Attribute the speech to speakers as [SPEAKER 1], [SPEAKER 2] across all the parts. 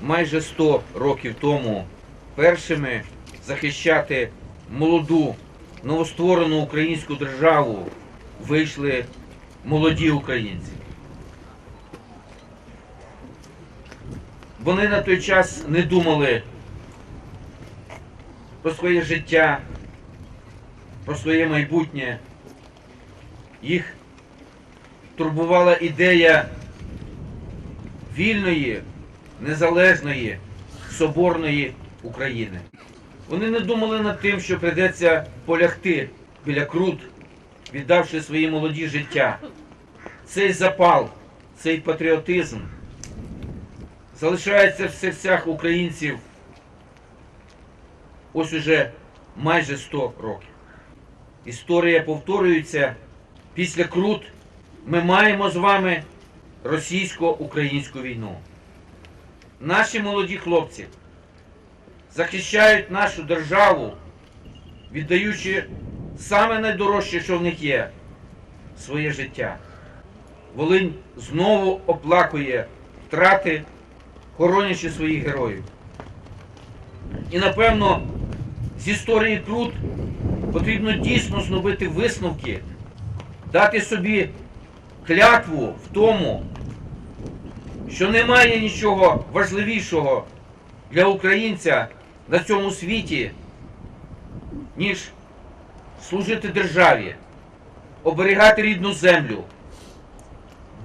[SPEAKER 1] майже 100 років тому першими захищати молоду новостворену українську державу вийшли молоді українці. Вони на той час не думали про своє життя, про своє майбутнє. Їх турбувала ідея вільної, незалежної, соборної України. Вони не думали над тим, що прийдеться полягти біля крут, віддавши свої молоді життя. Цей запал, цей патріотизм залишається в серцях українців ось уже майже 100 років. Історія повторюється. Після крут ми маємо з вами російсько-українську війну. Наші молоді хлопці захищають нашу державу, віддаючи саме найдорожче, що в них є своє життя. Волинь знову оплакує втрати, хоронячи своїх героїв. І напевно з історії Крут потрібно дійсно зробити висновки, дати собі клятву в тому, що немає нічого важливішого для українця на цьому світі, ніж служити державі, оберігати рідну землю,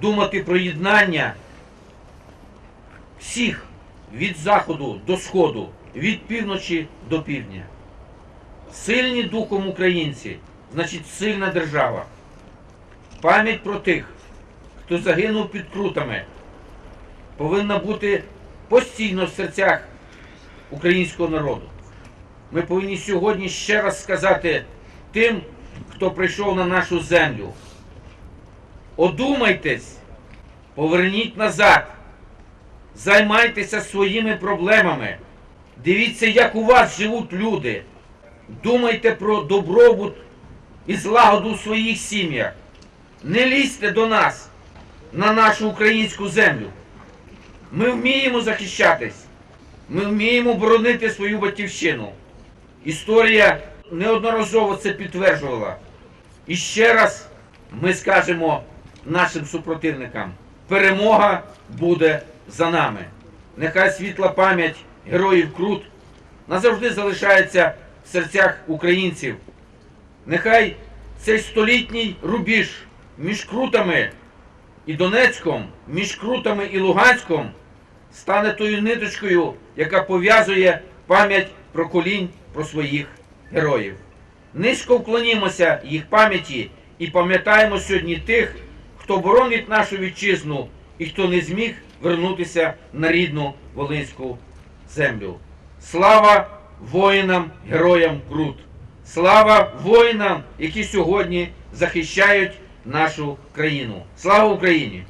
[SPEAKER 1] думати про єднання всіх від заходу до сходу, від півночі до півдня. Сильні духом українці, значить сильна держава. Пам'ять про тих, хто загинув під крутами, повинна бути постійно в серцях українського народу. Ми повинні сьогодні ще раз сказати тим, хто прийшов на нашу землю. Одумайтесь, поверніть назад, займайтеся своїми проблемами. Дивіться, як у вас живуть люди. Думайте про добробут і злагоду у своїх сім'ях. Не лізьте до нас на нашу українську землю. Ми вміємо захищатись. Ми вміємо боронити свою батьківщину. Історія неодноразово це підтверджувала. І ще раз ми скажемо нашим супротивникам: перемога буде за нами. Нехай світла пам'ять героїв Крут назавжди залишається в серцях українців. Нехай цей столітній рубіж між Крутами і Донецьком, між Крутами і Луганськом стане тою ниточкою, яка пов'язує пам'ять про колінь про своїх героїв. Низько вклонімося їх пам'яті і пам'ятаємо сьогодні тих, хто боронить нашу вітчизну і хто не зміг вернутися на рідну Волинську землю. Слава воїнам, героям Крут! Слава воїнам, які сьогодні захищають нашу країну! Слава Україні!